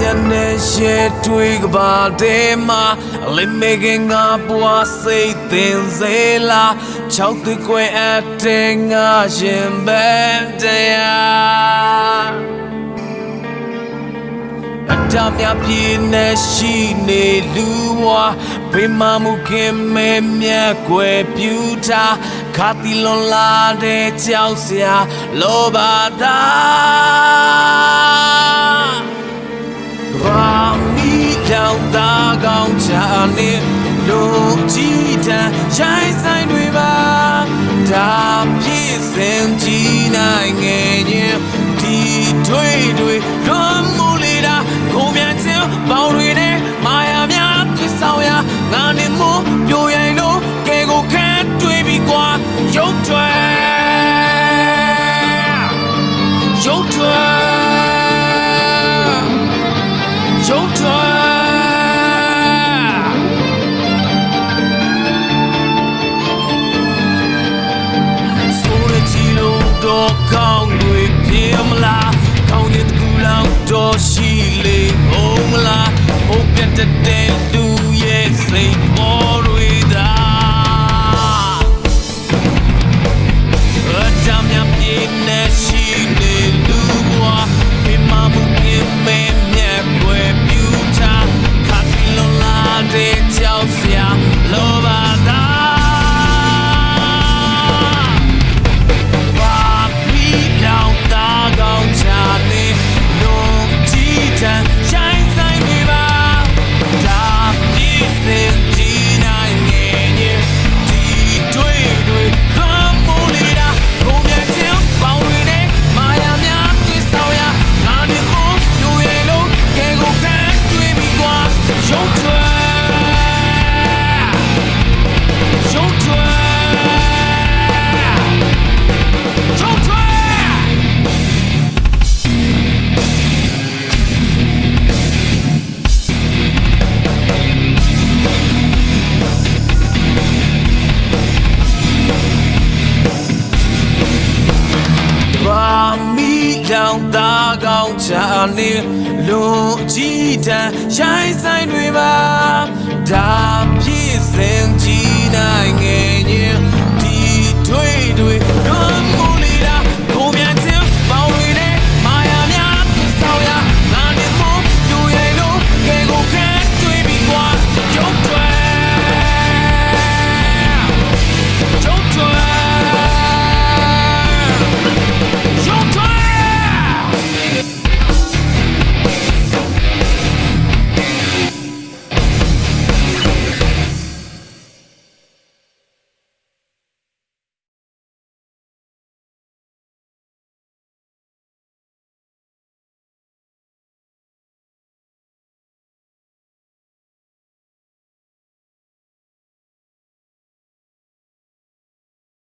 ညနဲ့ရှဲတွေးကပါတဲ့မှာလိမမေကငါပွားစိတ်သင်စေလားချောက်တွေကွယ်အပ်တဲ့ငါရှင်ဘန်တရားအတမြပြင်းနဲ့ရှိနေလူဝါဘေးမမှုခင်မဲမြတ်ွယ်ပြူတာခါတီလွန်လာတဲ့ကြောက်စရာလောဘသာ င်သားကောင်းချာနေလူကြည်တန်ရိုင်းဆိုင်တွေပါဒါပြည့်စင်ကြည်နိုင်ငယ်ညင်ဒီထွေးတွေလွန်မှုလေတာကိုမြန်ချင်းပေါ ရှိလေဟုတ်မလားဟုတ်ပြတ်တဲ့လူရဲ့စိတ်ပေါ် မီလောင်သားကောင်းချာနေလုံကြည်တန်ရိုင်းဆိုင်တွေပါဒါ